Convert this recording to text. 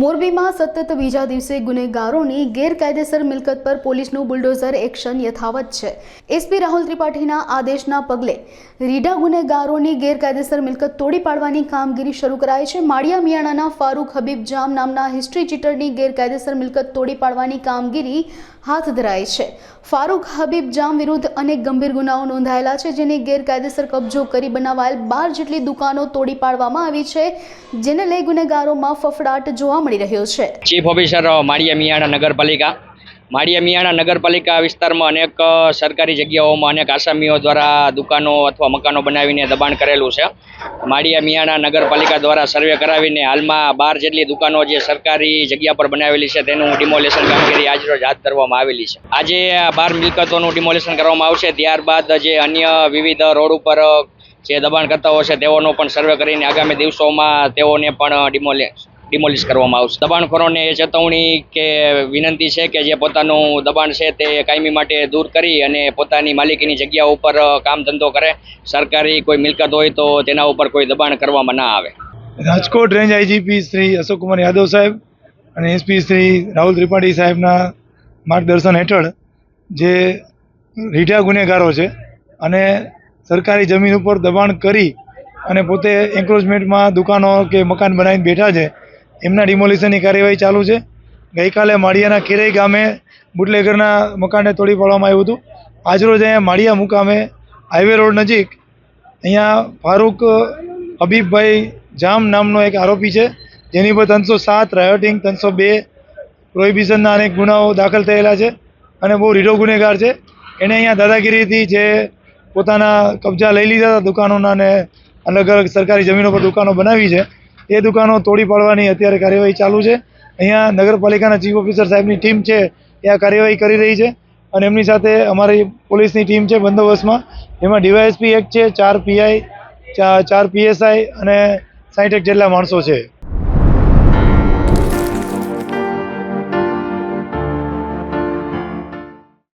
મોરબીમાં સતત બીજા દિવસે ગુનેગારોની ગેરકાયદેસર મિલકત પર પોલીસનું બુલડોઝર એક્શન યથાવત છે. એસપી રાહુલ ત્રિપાઠીના આદેશના પગલે રીડા ગુનેગારોની ગેરકાયદેસર મિલકત તોડી પાડવાની કામગીરી શરૂ કરાઈ છે. માળિયા મિયાણાના ફારૂક હબીબ જામ નામના હિસ્ટ્રી ચીટરની ગેરકાયદેસર મિલકત તોડી પાડવાની કામગીરી હાથ ધરાઈ છે. ફારૂક હબીબ જામ વિરુદ્ધ અનેક ગંભીર ગુનાઓ નોંધાયેલા છે, જેની ગેરકાયદેસર કબજો કરી બનાવાયેલ બાર જેટલી દુકાનો તોડી પાડવામાં આવી છે, જેને લઈ ગુનેગારોમાં ફફડાટ જોવા મળી રહ્યો છે. ચીફ ઓફિસર માળિયા મિયાણા નગરપાલિકા. માળિયા મિયાણા નગરપાલિકા વિસ્તારમાં અનેક સરકારી જગ્યાઓમાં અનેક આસામીઓ દ્વારા દુકાનો અથવા મકાનો બનાવીને દબાણ કરેલું છે. માળિયા મિયાણા નગરપાલિકા દ્વારા સર્વે કરાવીને હાલમાં બાર જેટલી દુકાનો જે સરકારી જગ્યા પર બનાવેલી છે તેનું ડિમોલેશન કામગીરી આજરોજ હાથ ધરવામાં આવેલી છે. આજે આ બાર મિલકતોનું ડિમોલેશન કરવામાં આવશે. ત્યારબાદ જે અન્ય વિવિધ રોડ ઉપર જે દબાણકર્તાઓ છે તેઓનો પણ સર્વે કરીને આગામી દિવસોમાં તેઓને પણ ડિમોલે ડિમોલિશ કરવામાં આવશે. દબાણખોરોને એ ચેતવણી કે વિનંતી છે કે જે પોતાનું દબાણ છે તે કાયમી માટે દૂર કરી અને પોતાની માલિકીની જગ્યા ઉપર કામ ધંધો કરે. સરકારી કોઈ મિલકત હોય તો તેના ઉપર કોઈ દબાણ કરવામાં ના આવે. રાજકોટ રેન્જ આઈજીપી શ્રી અશોક કુમાર યાદવ સાહેબ અને એસપી શ્રી રાહુલ ત્રિપાઠી સાહેબના માર્ગદર્શન હેઠળ જે રીઢા ગુનેગારો છે અને સરકારી જમીન ઉપર દબાણ કરી અને પોતે એન્ક્રોચમેન્ટમાં દુકાનો કે મકાન બનાવીને બેઠા છે એમના ડિમોલિશનની કાર્યવાહી ચાલુ છે. ગઈકાલે માળિયાના કેરઈ ગામે બુટલેગરના મકાનને તોડી પાડવામાં આવ્યું હતું. આજરોજ અહીંયા માળિયા મુકામે હાઈવે રોડ નજીક અહીંયા ફારૂક હબીબભાઈ જામ નામનો એક આરોપી છે. જેની પર ત્રણસો સાત રાયોટિંગ ત્રણસો બે પ્રોહિબિશનના અનેક ગુનાઓ દાખલ થયેલા છે અને બહુ રીઢો ગુનેગાર છે. એણે અહીંયા દાદાગીરીથી જે પોતાના કબજા લઈ લીધા હતા દુકાનોના અને અલગ અલગ સરકારી જમીનો પર દુકાનો બનાવી છે એ દુકાનો તોડી પાડવાની અત્યારે કાર્યવાહી ચાલુ છે. અહીંયા નગરપાલિકાના ચીફ ઓફિસર સાહેબની ટીમ છે, એ આ કાર્યવાહી કરી રહી છે. અને એમની સાથે અમારી પોલીસની ટીમ છે બંદોબસ્તમાં. એમાં ડીવાયએસપી એક છે, ચાર પીઆઈ ચાર પીએસઆઈ અને એક જેટલા માણસો છે.